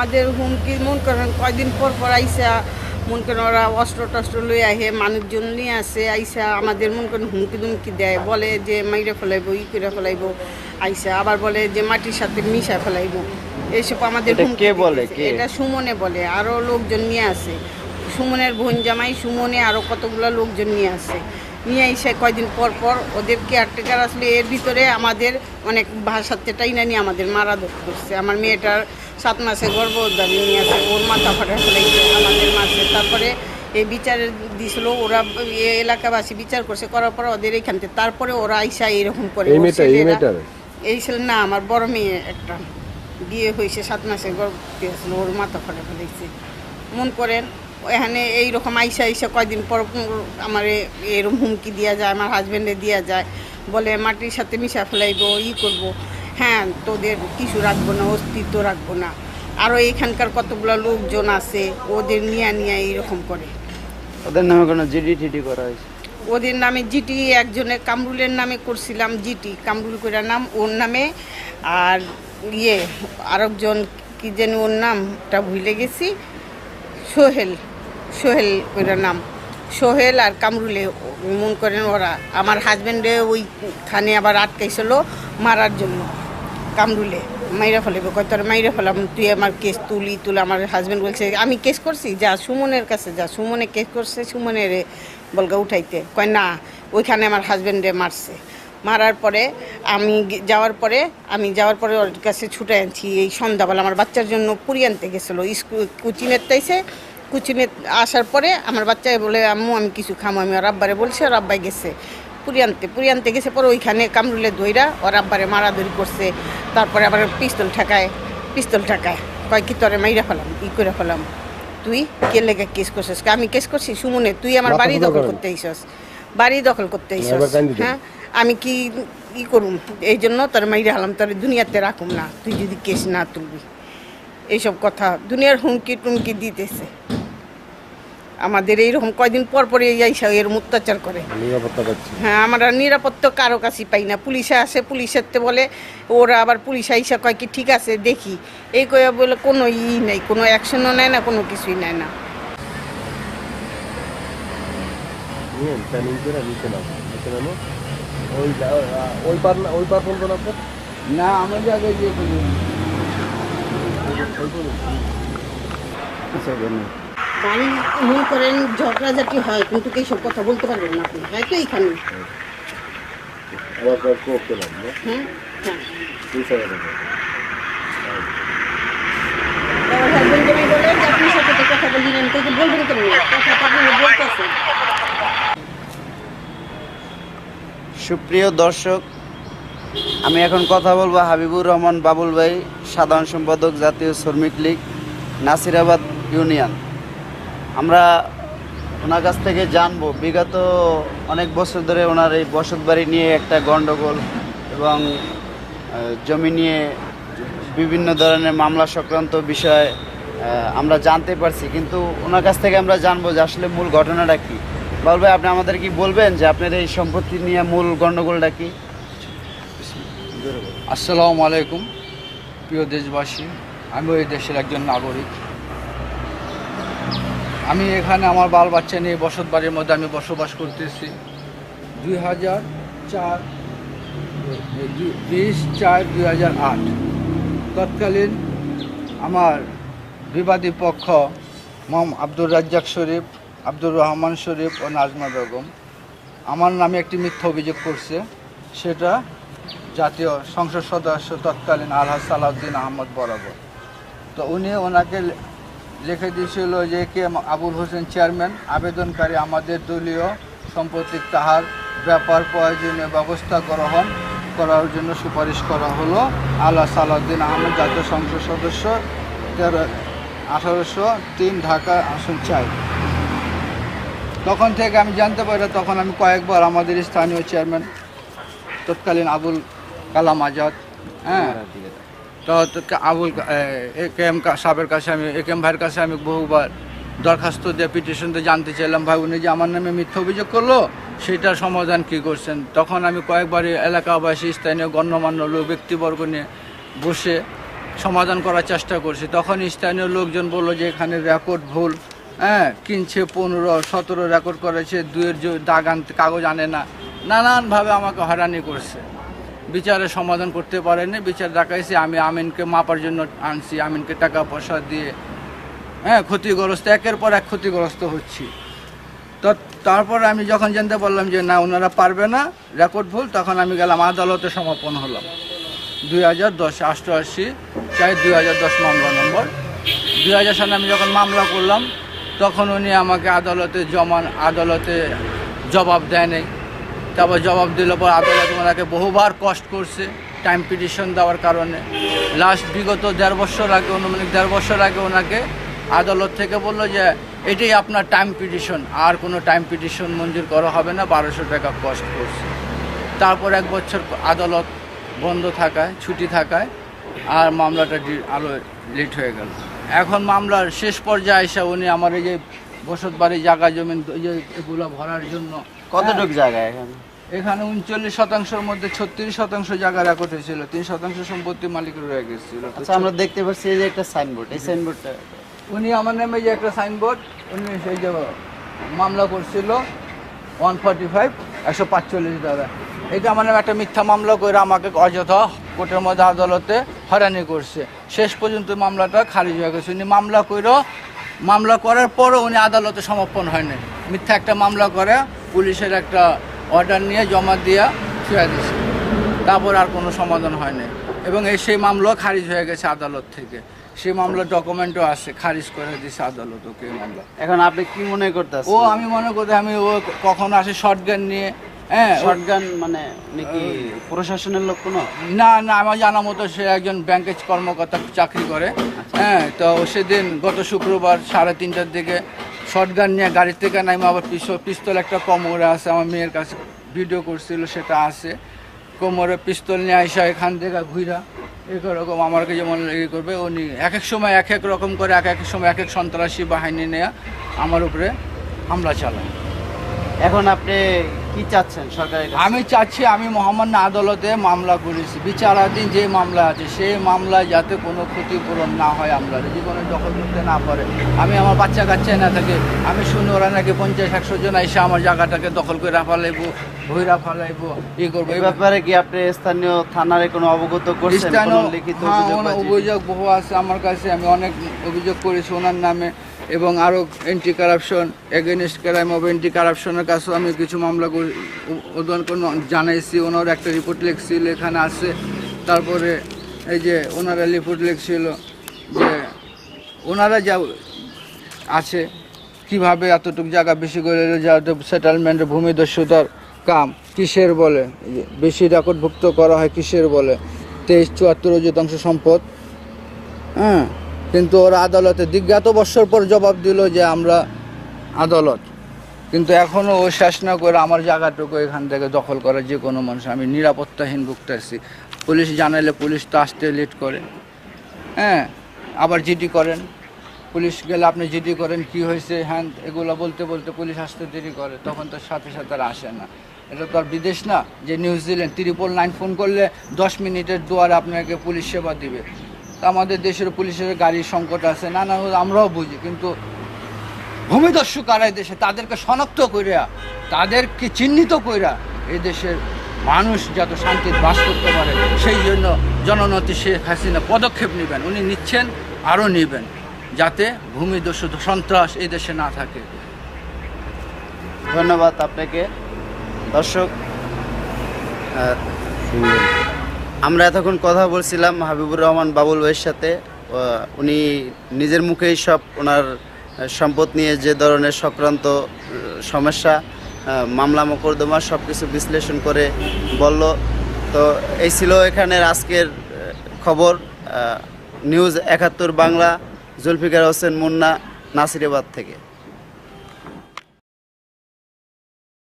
আমাদের হুমকি মন করেন কয়দিন পর পর আইসা মন করেন ওরা অস্ত্র টস্ত্র লই আহে মানুষজন নিয়ে আসে আইসা আমাদের মন করেন হুমকি দুমকি দেয় বলে যে মাইরে ফেলাইবো ই করে ফেলাইবো আইসা আবার বলে যে মাটির সাথে মিশা ফেলাইবো। এইসব আমাদের কে বলে? এটা সুমনে বলে আরও লোকজন নিয়ে আসে। সুমনের বোন জামাই সুমনে আরও কতগুলো লোকজন নিয়ে আসে। নিয়ে এসে কয়দিন পর পর ওদের কেয়ারটেকার আসলে এর ভিতরে আমাদের অনেক ভাষাতে টাইনা নিয়ে আমাদের মারা করছে আমার মেয়েটার সাত মাসে গর্ভধারী নিয়ে আসে ওর মাথা ফাটা ফেলাইছে আমাদের মাসে তারপরে এই বিচার দিছিল ওরা এলাকাবাসী বিচার করছে করার পর ওদের এখান থেকে তারপরে ওরা আইসা এরকম করে এই ছিল না আমার বড় মেয়ে একটা। বিয়ে হয়েছে সাত মাসে গর্ভবতী আসলো ওর মাথা ফাটা ফেলেছে মন করেন এখানে এইরকম আইসা আইসা কয়দিন পর আমার এরকম হুমকি দেওয়া যায় আমার হাজব্যান্ডে দেওয়া যায় বলে মাটির সাথে মিশা ফেলাইবো ই করব। হ্যাঁ তোদের কিছু রাখব না অস্তিত্ব রাখব না। আরও এখানকার কতগুলো লোকজন আছে ওদের নিয়ে নিয়ে এইরকম করে। ওদের নামে কোনো জিডি টিডি করা হয়েছে? ওদের নামে জিটি একজনের কামরুলের নামে করছিলাম জিটি কামরুল কইরা নাম ওর নামে। আর ইয়ে আরেকজন কি জানি ওর নামটা ভুলে গেছি। সোহেল সোহেল কইরা নাম। সোহেল আর কামরুলে মন করেন ওরা। আমার হাজব্যান্ডে ওইখানে আবার আটকাইছিল মারার জন্য। কামরুলে মাইরা ফেলে কয়, তোর মাইরা ফেলাম, তুই আমার কেস তুলি, তুল আমার হাজব্যান্ড বলছে, আমি কেস করছি, যা সুমনের কাছে, যা সুমনে কেস করছে, সুমনের বলগা উঠাইতে। কয়, না, ওইখানে আমার হাজব্যান্ডে মারছে। মারার পরে আমি যাওয়ার পরে, আমি যাওয়ার পরে ওর কাছে ছুটে আনছি। এই সন্ধ্যাবেলা আমার বাচ্চার জন্য পুরি আনতে গেছিল স্কুল কোচিংয়ের তাইছে কোচিংয়ে আসার পরে আমার বাচ্চা বলে, আম্মু, আমি কিছু খামো। আমি ওর আব্বারে বলছি, ওর আব্বাই গেছে। পুরি আনতে পুরি আনতে গেছে পরে ওইখানে কামরুলে দইরা ওর আব্বারে মারাধরি করছে তারপরে আবার পিস্তল ঠাকায় পিস্তল ঠাকায়। কয় কি তোরে মাইরা ফেলাম ই করে ফেলাম। তুই কে লেগে কেস করছিস? আমি কেস করছি? সুমনে তুই আমার বাড়ি দখল করতে আইসস বাড়ি দখল করতে আইসস। হ্যাঁ? আমি কি ই করুম? এই জন্য তোর মাইরা হলাম তোর দুনিয়াতে রাখুম না। তুই যদি কেস না তুলবি। এইসব কথা। দুনিয়ার হুমকি টুমকি দিতেছে। আমাদের এইরকম কয়দিন পর পরে এইসব এরম অত্যাচার করে। নিরাপত্তা পাচ্ছি। হ্যাঁ আমরা নিরাপত্তা কারও কাছে পাই না। পুলিশে আসে পুলিশের তো বলে ওরা আবার পুলিশ আইসা কয় কি ঠিক আছে দেখি। এই কয়ে বলে কোনো ই নেই কোনো অ্যাকশনও নেয় না কোনো কিছুই নেয় না। না? ওই পার ফোন আপনার না আমরা যে আগে গিয়ে বাড়ি মনে করেন ঝগড়াঝাটি হয় কিন্তু এইসব কথা বলতে পারবেন না আপনি। হয়তো এইখানে। হ্যাঁ হ্যাঁ। আমার যে আপনি সাথে তো কথা বলি না। তো বলবেন কেন? কথা আপনি বলতেছেন সুপ্রিয় দর্শক আমি এখন কথা বলব হাবিবুর রহমান বাবুল ভাই সাধারণ সম্পাদক জাতীয় শ্রমিক লীগ নাসিরাবাদ ইউনিয়ন। আমরা ওনার কাছ থেকে জানব। বিগত অনেক বছর ধরে ওনার এই বসত বাড়ি নিয়ে একটা গণ্ডগোল এবং জমি নিয়ে বিভিন্ন ধরনের মামলা সংক্রান্ত বিষয় আমরা জানতে পারছি। কিন্তু ওনার কাছ থেকে আমরা জানব যে আসলে মূল ঘটনাটা কী। ভাই, আপনি আমাদের কি বলবেন যে আপনার এই সম্পত্তি নিয়ে মূল গণ্ডগোলটা কী? আসসালামু আলাইকুম, প্রিয় দেশবাসী। আমি এই দেশের একজন নাগরিক। আমি এখানে আমার বাল বাচ্চা নিয়ে বসত বাড়ির মধ্যে আমি বসবাস করতেছি। দুই হাজার চার বিশ চার, দুই হাজার আট। তৎকালীন আমার বিবাদী পক্ষ মোহাম আব্দুর রাজ্জাক শরীফ, আব্দুর রহমান শরীফ ও নাজমা বেগম। আমার নামে একটি মিথ্যা অভিযোগ করছে। সেটা জাতীয় সংসদ সদস্য তৎকালীন আলহাজ সালাউদ্দিন আহমদ বরাবর। তো উনি ওনাকে লিখে দিয়েছিল যে কে আবুল হোসেন চেয়ারম্যান, আবেদনকারী আমাদের দলীয় সম্পত্তি তাহার ব্যাপার প্রয়োজনীয় ব্যবস্থা গ্রহণ করার জন্য সুপারিশ করা হলো। আল্লাহ সালাউদ্দিন আহমদ জাতীয় সংসদ সদস্য, তেরো, আঠারোশো তিন ঢাকা আসন চাই। তখন থেকে আমি জানতে পারি তখন আমি কয়েকবার আমাদের স্থানীয় চেয়ারম্যান, তৎকালীন আবুল কালাম আজাদ হ্যাঁ তো আবুল এ কে এম সাহেবের কাছে আমি, এ কে এম ভাইয়ের কাছে আমি বহুবার দরখাস্ত দিয়ে পিটিশন দিয়ে জানতে চাইলাম, ভাই, উনি যে আমার নামে মিথ্যা অভিযোগ করল, সেটার সমাধান কি করছেন? তখন আমি কয়েকবার এই এলাকাবাসী, স্থানীয় গণ্যমান্য লোক, ব্যক্তিবর্গ নিয়ে বসে সমাধান করার চেষ্টা করছি। তখন স্থানীয় লোকজন বলল যে, এখানে রেকর্ড ভুল। হ্যাঁ কিনছে পনেরো, সতেরো রেকর্ড করেছে দুয়ের যে দাগ আনতে কাগজ আনে না, নানানভাবে আমাকে হয়রানি করছে। বিচারের সমাধান করতে পারেনি বিচার দেখাইছি, আমি আমিনকে মাপার জন্য আনছি, আমিনকে টাকা পয়সা দিয়ে। হ্যাঁ ক্ষতিগ্রস্ত, একের পর এক ক্ষতিগ্রস্ত হচ্ছি। তো তারপর আমি যখন জানতে পারলাম যে না, ওনারা পারবে না রেকর্ড ভুল, তখন আমি গেলাম, আদালতে সমাপন হলাম। দুই হাজার দশ অষ্টআশি চাই দুই হাজার দশ মামলা নম্বর। দুই হাজার সালে আমি যখন মামলা করলাম, তখন উনি আমাকে আদালতে জমান আদালতে জবাব দেয় নাই। তারপর জবাব দিল পর আদালত ওনাকে বহুবার কষ্ট করছে টাইম পিটিশন দেওয়ার কারণে। লাস্ট বিগত দেড় বছর আগে, অনুমানিক দেড় বছর আগে ওনাকে আদালত থেকে বলল যে, এটাই আপনার টাইম পিটিশন আর কোনো টাইম পিটিশন মঞ্জুর করা হবে না, বারোশো টাকা কষ্ট করছে। তারপর এক বছর আদালত বন্ধ থাকায়, ছুটি থাকায়, আর মামলাটা আরও লেট হয়ে গেল। এখন মামলার শেষ পর্যায়ে এসে উনি আমার এই যে বসত বাড়ি জায়গা জমিন এগুলো ভরার জন্য কতটুক জায়গা এখানে? এখানে উনচল্লিশ শতাংশের মধ্যে ছত্রিশ শতাংশ জায়গা রেকর্ড হয়েছিল তিন শতাংশ সম্পত্তি মালিকের রয়ে গেছিল। আচ্ছা আমরা দেখতে পাচ্ছি এই যে একটা সাইনবোর্ড এই সাইনবোর্ডটা উনি আমার নামে যে একটা সাইনবোর্ড উনি সেই যে মামলা করছিল ওয়ান ফর্টি ফাইভ একশো পাঁচচল্লিশ দ্বারা। এটা আমার নামে একটা মিথ্যা মামলা করে আমাকে অযথা কোর্টের মধ্যে আদালতে হয়রানি করছে। শেষ পর্যন্ত মামলাটা খারিজ হয়ে গেছে। উনি মামলা করেও মামলা করার পরও উনি আদালতে সমর্পণ হয়নি। মিথ্যা একটা মামলা করে পুলিশের একটা অর্ডার নিয়ে জমা দিয়া ছুঁয়ে দিছে। তারপর আর কোনো সমাধান হয়নি। এবং এই সেই মামলাও খারিজ হয়ে গেছে আদালত থেকে। সেই মামলার ডকুমেন্টও আছে খারিজ করে দিছে আদালত ওকে মামলা। এখন আপনি কি মনে করতেছেন? ও আমি মনে করতে আমি ও কখনো আসে শর্ট গান নিয়ে হ্যাঁ শটগান মানে নাকি প্রশাসনের লোক কোনো? না না আমার জানা মতো সে একজন ব্যাংকের কর্মকর্তা চাকরি করে। হ্যাঁ তো সেদিন গত শুক্রবার সাড়ে তিনটার দিকে শর্ট গান নিয়ে গাড়ি থেকে নাইমা, আবার পিস্তল একটা কোমরে আছে, আমার মেয়ের কাছে ভিডিও করছিল, সেটা আছে। কোমরে পিস্তল নিয়ে আসা এখান থেকে ঘুরা এরকম আমাকে যেমন ইয়ে করবে, উনি এক এক সময় এক এক রকম করে এক এক সময় এক এক সন্ত্রাসী বাহিনী নিয়ে আমার উপরে হামলা চালায়। এখন আপনি কি চাচ্ছেন সরকারের আমি চাচ্ছি আমি মহামান্য আদালতে মামলা করেছি। বিচারাধীন যে মামলা আছে সেই মামলায় যাতে কোনো ক্ষতিপূরণ না হয় আমরা জীবনে দখল করতে না পারে। আমি আমার বাচ্চা কাচ্চায় না থাকে। আমি শুনি ওরা নাকি পঞ্চাশ একশো জন এসে আমার জায়গাটাকে দখল করে ফালাইবো ভৈরা ফালাইবো ই করব। এই ব্যাপারে কি আপনি স্থানীয় থানারে কোনো অবগত করছেন? লিখিত হ্যাঁ? অভিযোগ বহু আছে আমার কাছে। আমি অনেক অভিযোগ করেছি ওনার নামে। এবং আরও anti corruption against crime of anti কারাপশনের কাছেও আমি কিছু মামলা করি ও- ওদের কোনো জানাইছি। ওনার একটা রিপোর্ট লিখছিল, এখানে আছে। তারপরে এই যে ওনারা রিপোর্ট লিখছিল যে ওনারা যা আছে, কীভাবে এতটুকু জায়গা বেশি করে যাতে সেটেলমেন্টের ভূমিদস্যুতার কাম কিসের বলে? বেশি রেকর্ডভুক্ত করা হয় কিসের বলে? তেইশ চুয়াত্তর শতাংশ সম্পদ হ্যাঁ? কিন্তু ওরা আদালতে দিজ্ঞাত বৎসর পর জবাব দিল যে আমরা আদালত। কিন্তু এখনও ও শেষ না করে আমার জায়গাটুকু এখান থেকে দখল করে যে কোনো মানুষ। আমি নিরাপত্তাহীন ভুগতেছি পুলিশ জানাইলে পুলিশ তো আসতে লেট করে। হ্যাঁ আবার জিডি করেন। পুলিশ গেলে আপনি জিডি করেন, কি হয়েছে? হ্যাঁ এগুলো বলতে বলতে পুলিশ আসতে দেরি করে। তখন তো সাথে সাথে আর আসে না। এটা তো আর বিদেশ না, যে নিউজিল্যান্ড, ত্রিপল নাইন ফোন করলে দশ মিনিটের দুয়ারে আপনাকে পুলিশ সেবা দিবে। আমাদের দেশের পুলিশের গাড়ির সংকট আছে না না আমরাও বুঝি কিন্তু ভূমিদস্যু কারা দেশে তাদেরকে শনাক্ত কইরা তাদেরকে চিহ্নিত কইরা এই দেশের মানুষ যত শান্তির বাস করতে পারে সেই জন্য জননতি শেখ হাসিনা পদক্ষেপ নেবেন উনি নিচ্ছেন আরও নেবেন যাতে ভূমিদস্যু সন্ত্রাস এই দেশে না থাকে। ধন্যবাদ আপনাকে। দর্শক আহ, আমরা এতক্ষণ কথা বলছিলাম হাবিবুর রহমান বাবুল ভাইয়ের সাথে। উনি নিজের মুখেই সব ওনার সম্পদ নিয়ে যে ধরনের সক্রান্ত সমস্যা মামলা, মোকদ্দমা সব কিছু বিশ্লেষণ করে বলল। তো এই ছিল এখানের আজকের খবর। নিউজ একাত্তর বাংলা, জুলফিকার হোসেন মুন্না, নাসিরাবাদ থেকে।